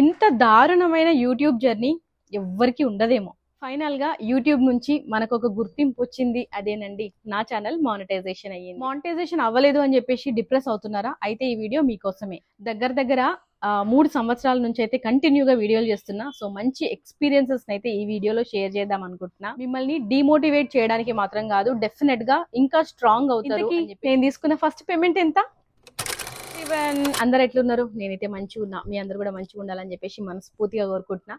ఇంత దారుణమైన YouTube journey ఎవ్వరికి ఉండదేమో. ఫైనల్గా యూట్యూబ్ నుంచి మనకు ఒక గుర్తింపు వచ్చింది అదేనండి నా ఛానల్ మానిటైజేషన్ అయ్యింది. మానిటైజేషన్ అవ్వలేదు అని చెప్పేసి డిప్రెస్ అవుతున్నారా? అయితే ఈ వీడియో మీకోసమే. దగ్గర దగ్గర మూడు సంవత్సరాల నుంచి అయితే కంటిన్యూగా వీడియోలు చేస్తున్నా. సో మంచి ఎక్స్పీరియన్సెస్ అయితే ఈ వీడియోలో షేర్ చేద్దాం అనుకుంటున్నా. మిమ్మల్ని డిమోటివేట్ చేయడానికి మాత్రం కాదు డెఫినెట్గా ఇంకా స్ట్రాంగ్ అవుతారు చెప్పి నేను తీసుకున్న ఫస్ట్ పేమెంట్ ఎంత? ఈవెన్ అందరు ఎట్లున్నారు? నేనైతే మంచిగా ఉన్నా. మీ అందరు కూడా మంచిగా ఉండాలని చెప్పేసి మనస్ఫూర్తిగా కోరుకుంటున్నా.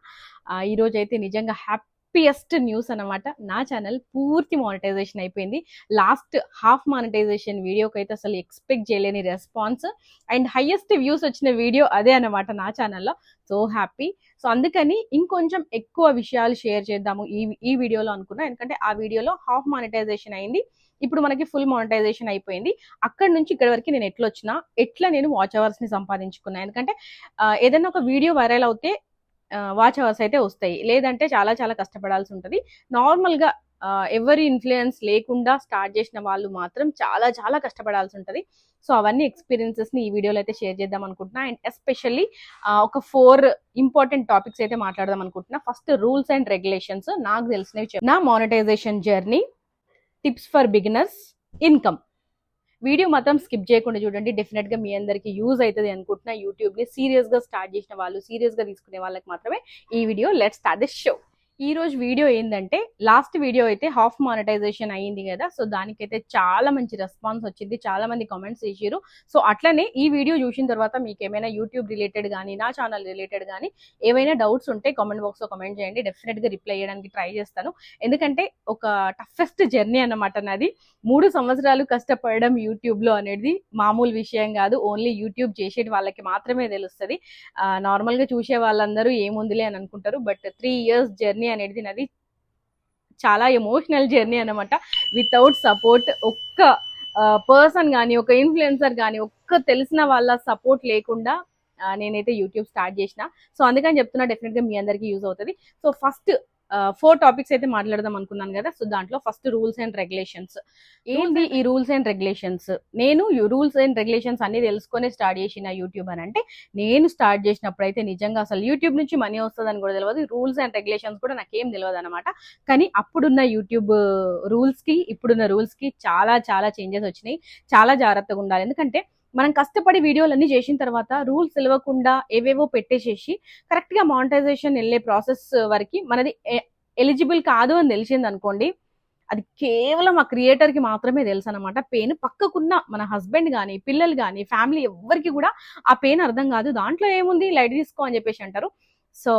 ఈ రోజు అయితే నిజంగా హ్యాపీయెస్ట్ న్యూస్ అన్నమాట. నా ఛానల్ పూర్తి మానిటైజేషన్ అయిపోయింది. లాస్ట్ హాఫ్ మానిటైజేషన్ వీడియోకి అయితే అసలు ఎక్స్పెక్ట్ చేయలేని రెస్పాన్స్ అండ్ హైయెస్ట్ వ్యూస్ వచ్చిన వీడియో అదే అన్నమాట నా ఛానల్లో సో హ్యాపీ సో అందుకని ఇంకొంచెం ఎక్కువ విషయాలు షేర్ చేద్దాము ఈ ఈ వీడియోలో అనుకున్నా. ఎందుకంటే ఆ వీడియోలో హాఫ్ మానిటైజేషన్ అయింది. ఇప్పుడు మనకి ఫుల్ మానిటైజేషన్ అయిపోయింది. అక్కడ నుంచి ఇక్కడ వరకు నేను ఎట్లా వచ్చినా ఎట్లా నేను వాచ్ అవర్స్ని సంపాదించుకున్నా. ఎందుకంటే ఏదైనా ఒక వీడియో వైరల్ అవుతే వాచ్ అవర్స్ అయితే వస్తాయి. లేదంటే చాలా చాలా కష్టపడాల్సి ఉంటుంది. నార్మల్గా ఎవరి ఇన్ఫ్లుయెన్స్ లేకుండా స్టార్ట్ చేసిన వాళ్ళు మాత్రం చాలా చాలా కష్టపడాల్సి ఉంటుంది. సో అవన్నీ ఎక్స్పీరియన్సెస్ని ఈ వీడియోలో అయితే షేర్ చేద్దాం అనుకుంటున్నా. అండ్ ఎస్పెషల్లీ ఒక ఫోర్ ఇంపార్టెంట్ టాపిక్స్ అయితే మాట్లాడదాం అనుకుంటున్నా. ఫస్ట్ రూల్స్ అండ్ రెగ్యులేషన్స్ నాకు తెలిసినవి నా monetization journey tips for beginners income video మాత్రం స్కిప్ చేయకుండా చూడండి. డెఫినెట్గా మీ అందరికి యూజ్ అవుతుంది అనుకుంటున్నా. యూట్యూబ్ని సీరియస్గా స్టార్ట్ చేసిన వాళ్ళు సీరియస్గా తీసుకునే వాళ్ళకి మాత్రమే ఈ video let start the show ఈ రోజు వీడియో ఏంటంటే లాస్ట్ వీడియో అయితే హాఫ్ మానిటైజేషన్ అయ్యింది కదా సో దానికైతే చాలా మంచి రెస్పాన్స్ వచ్చింది చాలా మంది కామెంట్స్ చేసారు సో అట్లనే ఈ వీడియో చూసిన తర్వాత మీకు ఏమైనా యూట్యూబ్ రిలేటెడ్ కానీ నా ఛానల్ రిలేటెడ్ కానీ ఏవైనా డౌట్స్ ఉంటే కామెంట్ బాక్స్లో కామెంట్ చేయండి. డెఫినెట్గా రిప్లై చేయడానికి ట్రై చేస్తాను. ఎందుకంటే ఒక టఫెస్ట్ జర్నీ అన్నమాట నాది. మూడు సంవత్సరాలు కష్టపడడం యూట్యూబ్లో అనేది మామూలు విషయం కాదు. ఓన్లీ యూట్యూబ్ చేసే వాళ్ళకి మాత్రమే తెలుస్తుంది. నార్మల్గా చూసే వాళ్ళందరూ ఏముందిలే అని అనుకుంటారు. బట్ త్రీ ఇయర్స్ జర్నీ అనేది నాది చాలా ఎమోషనల్ జర్నీ అనమాట వితౌట్ సపోర్ట్ ఒక్క పర్సన్ కానీ ఒక ఇన్ఫ్లుయెన్సర్ కానీ ఒక్క తెలిసిన వాళ్ళ సపోర్ట్ లేకుండా నేనైతే యూట్యూబ్ స్టార్ట్ చేసిన. సో అందుకని చెప్తున్నా డెఫినెట్గా మీ అందరికీ యూజ్ అవుతుంది. సో ఫస్ట్ ఫోర్ టాపిక్స్ అయితే మాట్లాడదాం అనుకున్నాను కదా సో దాంట్లో ఫస్ట్ రూల్స్ అండ్ రెగ్యులేషన్స్ ఏంటి ఈ రూల్స్ అండ్ రెగ్యులేషన్స్ నేను రూల్స్ అండ్ రెగ్యులేషన్స్ అన్ని తెలుసుకొని స్టార్ట్ చేసిన యూట్యూబ్ అని అంటే నేను స్టార్ట్ చేసినప్పుడు అయితే నిజంగా అసలు యూట్యూబ్ నుంచి మనీ వస్తుందని కూడా తెలియదు రూల్స్ అండ్ రెగ్యులేషన్స్ కూడా నాకేం తెలియదు అనమాట కానీ అప్పుడున్న యూట్యూబ్ రూల్స్కి ఇప్పుడున్న రూల్స్కి చాలా చాలా చేంజెస్ వచ్చినాయి. చాలా జాగ్రత్తగా ఉండాలి. ఎందుకంటే మనం కష్టపడి వీడియోలన్నీ చేసిన తర్వాత రూల్స్ తెలియకుండా ఏవేవో పెట్టేసేసి కరెక్ట్గా మానిటైజేషన్ వెళ్ళే ప్రాసెస్ వరకు మనది ఎలిజిబుల్ కాదు అని తెలిసింది అనుకోండి అది కేవలం ఆ క్రియేటర్కి మాత్రమే తెలుసు అనమాట పెయిన్ పక్కకున్న మన హస్బెండ్ కానీ పిల్లలు కానీ ఫ్యామిలీ ఎవ్వరికి కూడా ఆ పెయిన్ అర్థం కాదు. దాంట్లో ఏముంది? లైట్ తీసుకో అని చెప్పేసి అంటారు. సో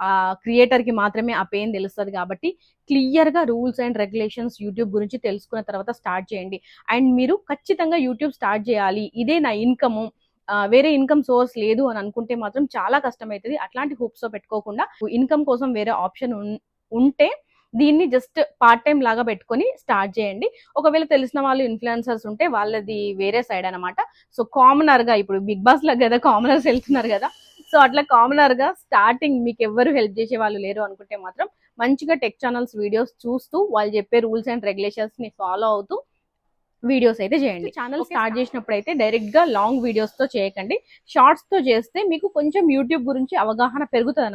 ఆ క్రియేటర్కి మాత్రమే ఆ పెయిన్ తెలుస్తుంది కాబట్టి క్లియర్గా రూల్స్ అండ్ రెగ్యులేషన్స్ యూట్యూబ్ గురించి తెలుసుకున్న తర్వాత స్టార్ట్ చేయండి. అండ్ మీరు ఖచ్చితంగా యూట్యూబ్ స్టార్ట్ చేయాలి. ఇదే నా ఇన్కమ్ వేరే ఇన్కమ్ సోర్స్ లేదు అని అనుకుంటే మాత్రం చాలా కష్టమవుతుంది అట్లాంటి హోప్స్తో పెట్టుకోకుండా ఇన్కమ్ కోసం వేరే ఆప్షన్ ఉంటే దీన్ని జస్ట్ పార్ట్ టైం లాగా పెట్టుకొని స్టార్ట్ చేయండి. ఒకవేళ తెలిసిన వాళ్ళు ఇన్ఫ్లుయెన్సర్స్ ఉంటే వాళ్ళది వేరే సైడ్ అనమాట సో కామనర్గా ఇప్పుడు బిగ్ బాస్ లాగా కదా కామనర్స్ వెళ్తున్నారు కదా. సో అట్లా కామనర్గా స్టార్టింగ్ మీకు ఎవ్వరు హెల్ప్ చేసే వాళ్ళు లేరు అనుకుంటే మాత్రం మంచిగా టెక్ ఛానల్స్ వీడియోస్ చూస్తూ వాళ్ళు చెప్పే రూల్స్ అండ్ రెగ్యులేషన్స్ని ఫాలో అవుతూ వీడియోస్ అయితే చేయండి. Channel start. చేసినప్పుడు అయితే డైరెక్ట్గా లాంగ్ వీడియోస్తో చేయకండి. షార్ట్స్తో చేస్తే మీకు కొంచెం యూట్యూబ్ గురించి అవగాహన పెరుగుతుంది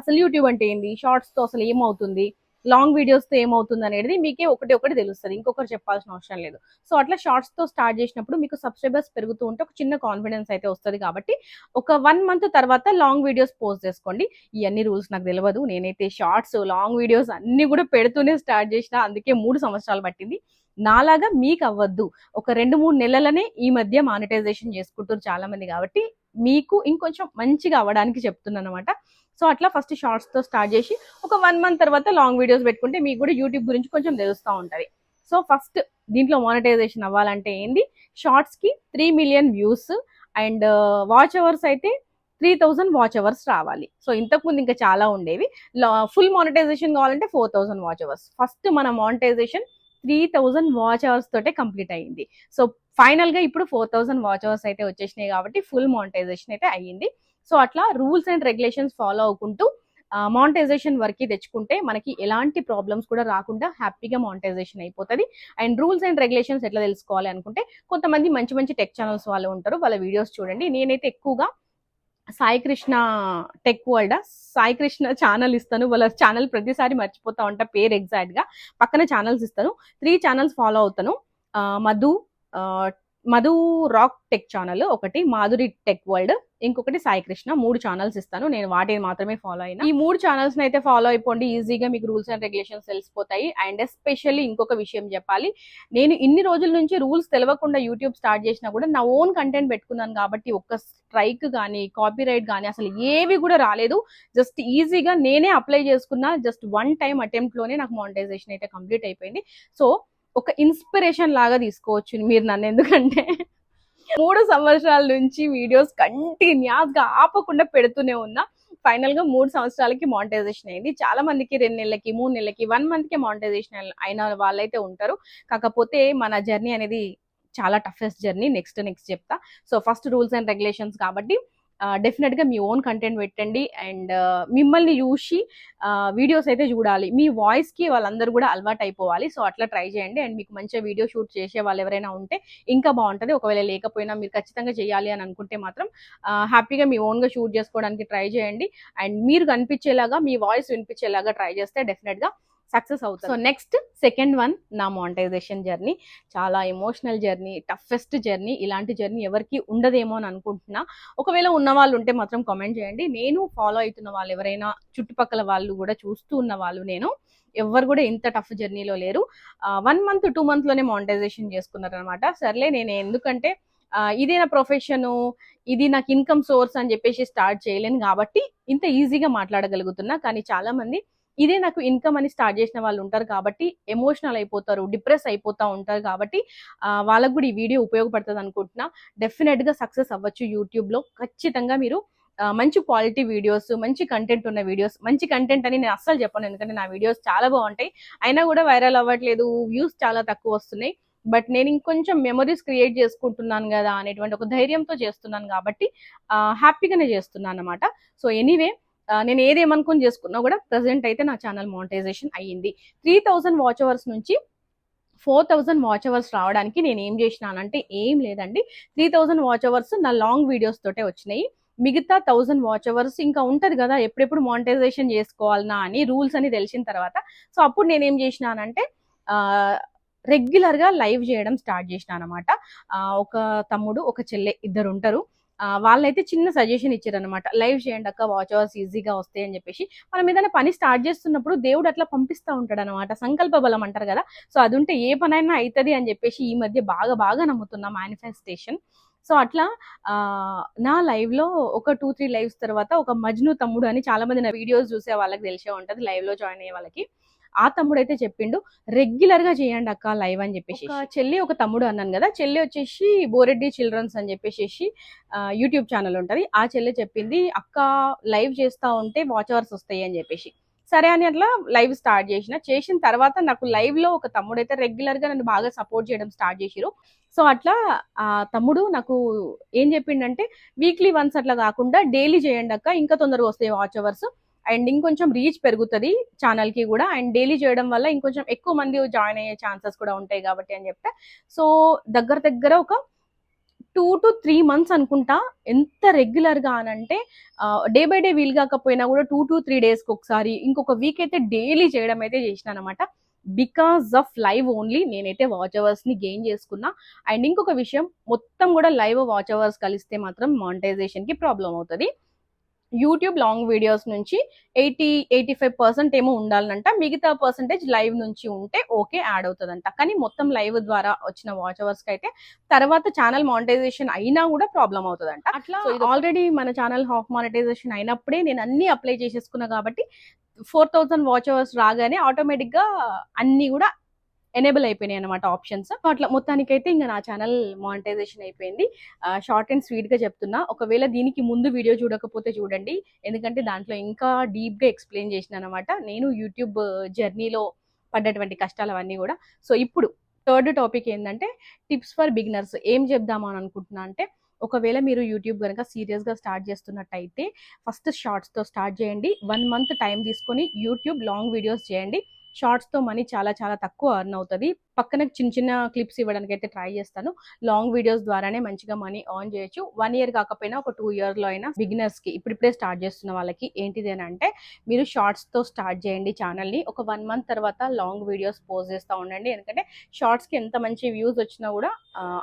అసలు యూట్యూబ్ అంటే ఏంది? షార్ట్స్తో అసలు ఏమవుతుంది? లాంగ్ వీడియోస్తో ఏమవుతుంది అనేది మీకే ఒకటి ఒకటి తెలుస్తుంది. ఇంకొకరు చెప్పాల్సిన అవసరం లేదు. సో అట్లా షార్ట్స్తో స్టార్ట్ చేసినప్పుడు మీకు సబ్స్క్రైబర్స్ పెరుగుతూ ఉంటే ఒక చిన్న కాన్ఫిడెన్స్ అయితే వస్తుంది కాబట్టి ఒక వన్ మంత్ తర్వాత లాంగ్ వీడియోస్ పోస్ట్ చేసుకోండి. ఈ అన్ని రూల్స్ నాకు తెలియదు నేనైతే షార్ట్స్ లాంగ్ వీడియోస్ అన్నీ కూడా పెడుతూనే స్టార్ట్ చేసిన. అందుకే మూడు సంవత్సరాలు పట్టింది. నాలాగా మీకు అవ్వద్దు. ఒక రెండు మూడు నెలలనే ఈ మధ్య మానిటైజేషన్ చేసుకుంటారు చాలా మంది కాబట్టి మీకు ఇంకొంచెం మంచిగా అవ్వడానికి చెప్తున్నాను అనమాట సో అట్లా ఫస్ట్ షార్ట్స్తో స్టార్ట్ చేసి ఒక వన్ మంత్ తర్వాత లాంగ్ వీడియోస్ పెట్టుకుంటే మీకు కూడా యూట్యూబ్ గురించి కొంచెం తెలుస్తూ ఉంటుంది. సో ఫస్ట్ దీంట్లో మానిటైజేషన్ అవ్వాలంటే ఏంది? షార్ట్స్కి three million views and watch hours అయితే త్రీ థౌజండ్ వాచ్ అవర్స్ రావాలి. సో ఇంతకుముందు ఇంకా చాలా ఉండేవి. ఫుల్ మానిటైజేషన్ కావాలంటే four thousand watch hours first మన monetization three thousand watch hours తోటే కంప్లీట్ అయ్యింది సో ఫైనల్గా ఇప్పుడు ఫోర్ థౌసండ్ వాచ్ అవర్స్ అయితే వచ్చేసినాయి కాబట్టి ఫుల్ మానిటైజేషన్ అయితే అయ్యింది. సో అట్లా రూల్స్ అండ్ రెగ్యులేషన్స్ ఫాలో అవుకుంటూ మానిటైజేషన్ వరకు తెచ్చుకుంటే మనకి ఎలాంటి ప్రాబ్లమ్స్ కూడా రాకుండా హ్యాపీగా మానిటైజేషన్ అయిపోతుంది. అండ్ రూల్స్ అండ్ రెగ్యులేషన్స్ ఎట్లా తెలుసుకోవాలి అనుకుంటే కొంతమంది మంచి మంచి టెక్ ఛానల్స్ వాళ్ళు ఉంటారు వాళ్ళ వీడియోస్ చూడండి. నేనైతే ఎక్కువగా Sai Krishna tech world? Sai Krishna channel ఇస్తాను. వాళ్ళ ఛానల్ ప్రతిసారి మర్చిపోతా ఉంటా పేరు ఎగ్జాక్ట్గా. పక్కన ఛానల్స్ ఇస్తాను. త్రీ ఛానల్స్ ఫాలో అవుతాను. Madhu Madhu rock tech channel ఒకటి మాధురి టెక్ వరల్డ్ ఇంకొకటి సాయికృష్ణ మూడు ఛానల్స్ ఇస్తాను. నేను వాటిని మాత్రమే ఫాలో అయినా. ఈ మూడు ఛానల్స్ అయితే ఫాలో అయిపోండి. ఈజీగా మీకు రూల్స్ అండ్ రెగ్యులేషన్స్ తెలిసిపోతాయి. అండ్ ఎస్పెషల్లీ ఇంకొక విషయం చెప్పాలి. నేను ఇన్ని రోజుల నుంచి రూల్స్ తెలియకుండా యూట్యూబ్ స్టార్ట్ చేసినా కూడా నా ఓన్ కంటెంట్ పెట్టుకున్నాను కాబట్టి ఒక్క స్ట్రైక్ కానీ కాపీ రైట్ కానీ అసలు ఏవి కూడా రాలేదు. జస్ట్ ఈజీగా నేనే అప్లై చేసుకున్నా జస్ట్ వన్ టైం అటెంప్ట్లోనే నాకు మానిటైజేషన్ అయితే కంప్లీట్ అయిపోయింది. సో ఒక ఇన్స్పిరేషన్ లాగా తీసుకోవచ్చు మీరు నన్ను ఎందుకంటే. మూడు సంవత్సరాల నుంచి వీడియోస్ కంటిన్యూస్గా ఆపకుండా పెడుతూనే ఉన్నా. ఫైనల్గా మూడు సంవత్సరాలకి మానిటైజేషన్ అయింది. చాలా మందికి రెండు నెలలకి మూడు నెలలకి వన్ మంత్కి మానిటైజేషన్ అయిన వాళ్ళైతే ఉంటారు. కాకపోతే మన జర్నీ అనేది చాలా టఫెస్ట్ జర్నీ నెక్స్ట్ నెక్స్ట్ చెప్తా. So first rules and regulations కాబట్టి డెఫినెట్గా మీ ఓన్ కంటెంట్ పెట్టండి. అండ్ మిమ్మల్ని చూసి వీడియోస్ అయితే చూడాలి. మీ వాయిస్కి వాళ్ళందరూ కూడా అలవాటు అయిపోవాలి. సో అట్లా ట్రై చేయండి. అండ్ మీకు మంచిగా వీడియో షూట్ చేసే వాళ్ళు ఎవరైనా ఉంటే ఇంకా బాగుంటుంది. ఒకవేళ లేకపోయినా మీరు ఖచ్చితంగా చేయాలి అని అనుకుంటే మాత్రం హ్యాపీగా మీ ఓన్గా షూట్ చేసుకోవడానికి ట్రై చేయండి. అండ్ మీరు కనిపించేలాగా మీ వాయిస్ వినిపించేలాగా ట్రై చేస్తే డెఫినెట్గా సక్సెస్ అవుతుంది సో నెక్స్ట్ సెకండ్ వన్ నా మానిటైజేషన్ జర్నీ. చాలా ఎమోషనల్ జర్నీ టఫెస్ట్ జర్నీ ఇలాంటి జర్నీ ఎవరికి ఉండదేమో అని అనుకుంటున్నా. ఒకవేళ ఉన్న వాళ్ళు ఉంటే మాత్రం కామెంట్ చేయండి. నేను ఫాలో అవుతున్న వాళ్ళు ఎవరైనా చుట్టుపక్కల వాళ్ళు కూడా చూస్తూ ఉన్న వాళ్ళు నేను ఎవరు కూడా ఇంత టఫ్ జర్నీలో లేరు. వన్ మంత్ టూ మంత్లోనే మానిటైజేషన్ చేసుకున్నారు అనమాట సర్లే నేను ఎందుకంటే ఇదే నా ప్రొఫెషను ఇది నాకు ఇన్కమ్ సోర్స్ అని చెప్పేసి స్టార్ట్ చేయలేను కాబట్టి ఇంత ఈజీగా మాట్లాడగలుగుతున్నా. కానీ చాలామంది ఇదే నాకు ఇన్కమ్ అని స్టార్ట్ చేసిన వాళ్ళు ఉంటారు కాబట్టి ఎమోషనల్ అయిపోతారు డిప్రెస్ అయిపోతూ ఉంటారు కాబట్టి వాళ్ళకు కూడా ఈ వీడియో ఉపయోగపడుతుంది అనుకుంటున్నా. డెఫినెట్గా సక్సెస్ అవ్వచ్చు యూట్యూబ్లో ఖచ్చితంగా మీరు మంచి క్వాలిటీ వీడియోస్ మంచి కంటెంట్ ఉన్న వీడియోస్ మంచి కంటెంట్ అని నేను అస్సలు చెప్పను. ఎందుకంటే నా వీడియోస్ చాలా బాగుంటాయి. అయినా కూడా వైరల్ అవ్వట్లేదు వ్యూస్ చాలా తక్కువ వస్తున్నాయి. బట్ నేను ఇంకొంచెం మెమరీస్ క్రియేట్ చేసుకుంటున్నాను కదా అనేటువంటి ఒక ధైర్యంతో చేస్తున్నాను కాబట్టి హ్యాపీగానే చేస్తున్నాను అనమాట సో ఎనీవే నేను ఏదేమనుకుని చేసుకున్నా కూడా ప్రజెంట్ అయితే నా ఛానల్ మోనిటైజేషన్ అయ్యింది. త్రీ థౌజండ్ వాచ్ అవర్స్ నుంచి ఫోర్ థౌజండ్ వాచ్ అవర్స్ రావడానికి నేను ఏం చేసినానంటే ఏం లేదండి. త్రీ థౌజండ్ వాచ్ అవర్స్ నా లాంగ్ వీడియోస్ తోటే వచ్చినాయి. మిగతా థౌజండ్ వాచ్ అవర్స్ ఇంకా ఉంటుంది కదా ఎప్పుడెప్పుడు మానిటైజేషన్ చేసుకోవాలనా అని రూల్స్ అని తెలిసిన తర్వాత సో అప్పుడు నేను ఏం చేసినానంటే రెగ్యులర్గా లైవ్ చేయడం స్టార్ట్ చేసిన అనమాట ఒక తమ్ముడు ఒక చెల్లె ఇద్దరు ఉంటారు. వాళ్ళైతే చిన్న సజెషన్ ఇచ్చారనమాట లైవ్ చేయండి అక్క వాచ్ అవర్స్ ఈజీగా వస్తాయి అని చెప్పేసి. మనం ఏదైనా పని స్టార్ట్ చేస్తున్నప్పుడు దేవుడు అట్లా పంపిస్తూ ఉంటాడు అనమాట సంకల్ప బలం అంటారు కదా. సో అది ఉంటే ఏ పనైనా అవుతుంది అని చెప్పేసి ఈ మధ్య బాగా బాగా నమ్ముతున్నా మేనిఫెస్టేషన్ సో అట్లా నా లైవ్లో ఒక టూ త్రీ లైవ్స్ తర్వాత ఒక మజ్ను తమ్ముడు అని చాలామంది నా వీడియోస్ చూసే వాళ్ళకి తెలిసే ఉంటుంది. లైవ్లో జాయిన్ అయ్యే వాళ్ళకి. ఆ తమ్ముడు అయితే చెప్పిండు రెగ్యులర్గా చేయండి అక్క లైవ్ అని చెప్పేసి చెల్లి ఒక తమ్ముడు అన్నాను కదా చెల్లి వచ్చేసి బోరెడ్డి చిల్డ్రన్స్ అని చెప్పేసి యూట్యూబ్ ఛానల్ ఉంటది. ఆ చెల్లి చెప్పింది అక్క లైవ్ చేస్తా ఉంటే వాచ్ అవర్స్ వస్తాయి అని చెప్పేసి. సరే అని అట్లా లైవ్ స్టార్ట్ చేసిన. చేసిన తర్వాత నాకు లైవ్లో ఒక తమ్ముడు అయితే రెగ్యులర్గా నన్ను బాగా సపోర్ట్ చేయడం స్టార్ట్ చేసిరు సో అట్లా ఆ తమ్ముడు నాకు ఏం చెప్పిండంటే వీక్లీ వన్స్ అట్లా కాకుండా డైలీ చేయండి అక్క ఇంకా తొందరగా వస్తాయి వాచ్ అవర్స్. అండ్ ఇంకొంచెం రీచ్ పెరుగుతుంది ఛానల్కి కూడా. అండ్ డైలీ చేయడం వల్ల ఇంకొంచెం ఎక్కువ మంది జాయిన్ అయ్యే ఛాన్సెస్ కూడా ఉంటాయి కాబట్టి అని చెప్తే. సో దగ్గర దగ్గర ఒక టూ టు త్రీ మంత్స్ అనుకుంటా ఎంత రెగ్యులర్గా అని అనంటే డే బై డే వీలు కాకపోయినా కూడా టూ టు త్రీ డేస్కి ఒకసారి ఇంకొక వీక్ అయితే డైలీ చేయడం అయితే చేసినాను అనమాట బికాస్ ఆఫ్ లైవ్ ఓన్లీ నేనైతే వాచ్ అవర్స్ని గెయిన్ చేసుకున్నా. అండ్ ఇంకొక విషయం మొత్తం కూడా లైవ్ వాచ్ అవర్స్ కలిస్తే మాత్రం మానిటైజేషన్కి ప్రాబ్లం అవుతుంది. యూట్యూబ్ లాంగ్ వీడియోస్ నుంచి ఎయిటీ ఎయిటీ ఫైవ్ పర్సెంట్ ఏమో ఉండాలంట. మిగతా పర్సంటేజ్ లైవ్ నుంచి ఉంటే ఓకే యాడ్ అవుతుందంట. కానీ మొత్తం లైవ్ ద్వారా వచ్చిన వాచ్ అవర్స్కి అయితే తర్వాత ఛానల్ మానిటైజేషన్ అయినా కూడా ప్రాబ్లం అవుతుందంట. అట్లా ఆల్రెడీ మన ఛానల్ హాఫ్ మానిటైజేషన్ అయినప్పుడే నేను అన్ని అప్లై చేసేసుకున్నా కాబట్టి ఫోర్ థౌసండ్ వాచ్ అవర్స్ రాగానే ఆటోమేటిక్గా అన్ని కూడా ఎనేబుల్ అయిపోయినాయి అనమాట ఆప్షన్స్. అట్లా మొత్తానికైతే ఇంకా నా ఛానల్ మానిటైజేషన్ అయిపోయింది. షార్ట్ అండ్ స్వీట్గా చెప్తున్నా. ఒకవేళ దీనికి ముందు వీడియో చూడకపోతే చూడండి. ఎందుకంటే దాంట్లో ఇంకా డీప్గా ఎక్స్ప్లెయిన్ చేసిన అనమాట నేను యూట్యూబ్ జర్నీలో పడ్డటువంటి కష్టాలు అవన్నీ కూడా. సో ఇప్పుడు థర్డ్ టాపిక్ ఏంటంటే టిప్స్ ఫర్ బిగినర్స్. ఏం చెప్దామని అనుకుంటున్నా అంటే ఒకవేళ మీరు యూట్యూబ్ కనుక సీరియస్గా స్టార్ట్ చేస్తున్నట్టయితే ఫస్ట్ షార్ట్స్తో స్టార్ట్ చేయండి. వన్ మంత్ టైం తీసుకొని యూట్యూబ్ లాంగ్ వీడియోస్ చేయండి. షార్ట్స్తో మనీ చాలా చాలా తక్కువ అర్న్ అవుతుంది. పక్కన చిన్న చిన్న క్లిప్స్ ఇవ్వడానికి అయితే ట్రై చేస్తాను. లాంగ్ వీడియోస్ ద్వారానే మంచిగా మనీ ఆన్ చేయొచ్చు. వన్ ఇయర్ కాకపోయినా ఒక టూ ఇయర్లో అయినా బిగినర్స్కి ఇప్పుడిప్పుడే స్టార్ట్ చేస్తున్న వాళ్ళకి ఏంటిది అని అంటే మీరు షార్ట్స్తో స్టార్ట్ చేయండి ఛానల్ని. ఒక వన్ మంత్ తర్వాత లాంగ్ వీడియోస్ పోస్ట్ చేస్తూ ఉండండి. ఎందుకంటే షార్ట్స్కి ఎంత మంచి వ్యూస్ వచ్చినా కూడా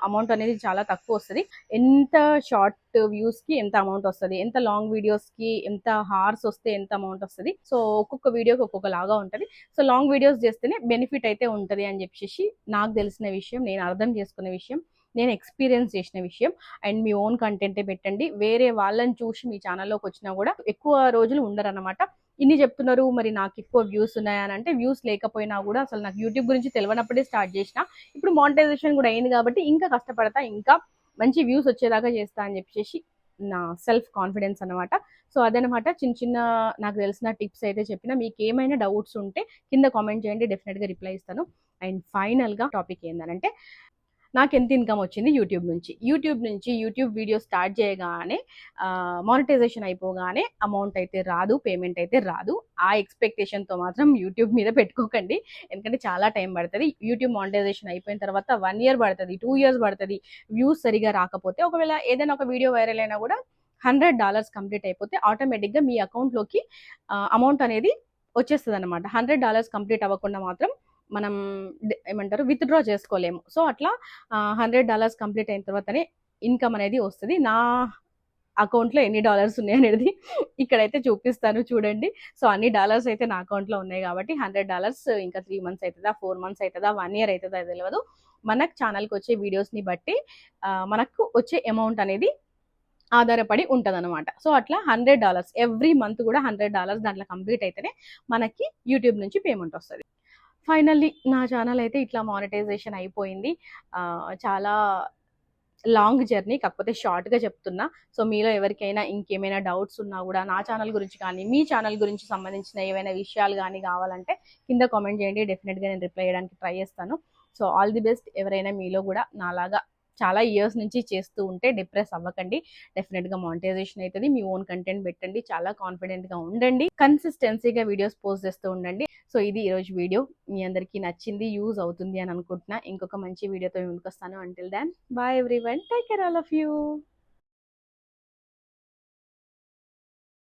అమౌంట్ అనేది చాలా తక్కువ వస్తుంది. ఎంత షార్ట్ వ్యూస్కి ఎంత అమౌంట్ వస్తుంది? ఎంత లాంగ్ వీడియోస్కి ఎంత హార్స్ వస్తే ఎంత అమౌంట్ వస్తుంది? సో ఒక్కొక్క వీడియోకి ఒక్కొక్క లాగా ఉంటుంది. సో లాంగ్ వీడియోస్ చేస్తేనే బెనిఫిట్ అయితే ఉంటుంది అని చెప్పేసి నాకు తెలిసిన విషయం నేను అర్థం చేసుకున్న విషయం నేను ఎక్స్పీరియన్స్ చేసిన విషయం అండ్ మీ ఓన్ కంటెంటే పెట్టండి. వేరే వాళ్ళని చూసి మీ ఛానల్లోకి వచ్చినా కూడా ఎక్కువ రోజులు ఉండరు అనమాట ఇన్ని చెప్తున్నారు మరి నాకు ఎక్కువ వ్యూస్ ఉన్నాయని అంటే వ్యూస్ లేకపోయినా కూడా అసలు నాకు యూట్యూబ్ గురించి తెలియనప్పుడే స్టార్ట్ చేసిన. ఇప్పుడు మానిటైజేషన్ కూడా అయింది కాబట్టి ఇంకా కష్టపడతా ఇంకా మంచి వ్యూస్ వచ్చేదాకా చేస్తా అని చెప్పేసి నా సెల్ఫ్ కాన్ఫిడెన్స్ అనమాట సో అదనమాట చిన్న చిన్న నాకు తెలిసిన టిప్స్ అయితే చెప్పిన. మీకు ఏమైనా డౌట్స్ ఉంటే కింద కామెంట్ చేయండి. డెఫినెట్గా రిప్లై ఇస్తాను. అండ్ ఫైనల్గా టాపిక్ ఏంటంటే నాకు ఎంత ఇన్కమ్ వచ్చింది యూట్యూబ్ నుంచి. యూట్యూబ్ నుంచి యూట్యూబ్ వీడియో స్టార్ట్ చేయగానే మానిటైజేషన్ అయిపోగానే అమౌంట్ అయితే రాదు పేమెంట్ అయితే రాదు. ఆ ఎక్స్పెక్టేషన్తో మాత్రం యూట్యూబ్ మీద పెట్టుకోకండి. ఎందుకంటే చాలా టైం పడుతుంది. యూట్యూబ్ మానిటైజేషన్ అయిపోయిన తర్వాత వన్ ఇయర్ పడుతుంది టూ ఇయర్స్ పడుతుంది వ్యూస్ సరిగా రాకపోతే ఒకవేళ ఏదైనా ఒక వీడియో వైరల్ అయినా కూడా హండ్రెడ్ డాలర్స్ కంప్లీట్ అయిపోతే ఆటోమేటిక్గా మీ అకౌంట్లోకి అమౌంట్ అనేది వచ్చేస్తుంది అనమాట హండ్రెడ్ డాలర్స్ కంప్లీట్ అవ్వకుండా మాత్రం మనం ఏమంటారు విత్డ్రా చేసుకోలేము. సో అట్లా హండ్రెడ్ డాలర్స్ కంప్లీట్ అయిన తర్వాతనే ఇన్కమ్ అనేది వస్తుంది. నా అకౌంట్లో ఎన్ని డాలర్స్ ఉన్నాయి అనేది ఇక్కడైతే చూపిస్తాను చూడండి. సో అన్ని డాలర్స్ అయితే నా అకౌంట్లో ఉన్నాయి కాబట్టి హండ్రెడ్ డాలర్స్ ఇంకా త్రీ మంత్స్ అవుతుందా ఫోర్ మంత్స్ అవుతుందా వన్ ఇయర్ అవుతుందా తెలియదు మనకు ఛానల్కి వచ్చే వీడియోస్ని బట్టి మనకు వచ్చే అమౌంట్ అనేది ఆధారపడి ఉంటుందన్నమాట. సో అట్లా హండ్రెడ్ డాలర్స్ ఎవ్రీ మంత్ కూడా హండ్రెడ్ డాలర్స్ దాంట్లో కంప్లీట్ అయితేనే మనకి యూట్యూబ్ నుంచి పేమెంట్ వస్తుంది. ఫైనల్లీ నా ఛానల్ అయితే ఇట్లా మానిటైజేషన్ అయిపోయింది. చాలా లాంగ్ జర్నీ కాకపోతే షార్ట్గా చెప్తున్నా. సో మీలో ఎవరికైనా ఇంకేమైనా డౌట్స్ ఉన్నా కూడా నా ఛానల్ గురించి కానీ మీ ఛానల్ గురించి సంబంధించిన ఏమైనా విషయాలు కానీ కావాలంటే కింద కామెంట్ చేయండి. డెఫినెట్గా నేను రిప్లై చేయడానికి ట్రై చేస్తాను. సో ఆల్ ది బెస్ట్ ఎవరైనా మీలో కూడా నాలాగా చాలా ఇయర్స్ నుంచి చేస్తూ ఉంటే డిప్రెస్ అవ్వకండి. డెఫినెట్గా మానిటైజేషన్ అవుతుంది మీ ఓన్ కంటెంట్ పెట్టండి. చాలా కాన్ఫిడెంట్గా ఉండండి. కన్సిస్టెన్సీగా వీడియోస్ పోస్ట్ చేస్తూ ఉండండి. సో ఇది ఈరోజు వీడియో మీ అందరికీ నచ్చింది యూజ్ అవుతుంది అని అనుకుంటున్నా. ఇంకొక మంచి వీడియోతో ముందుకు వస్తాను. Until then bye everyone take care all of you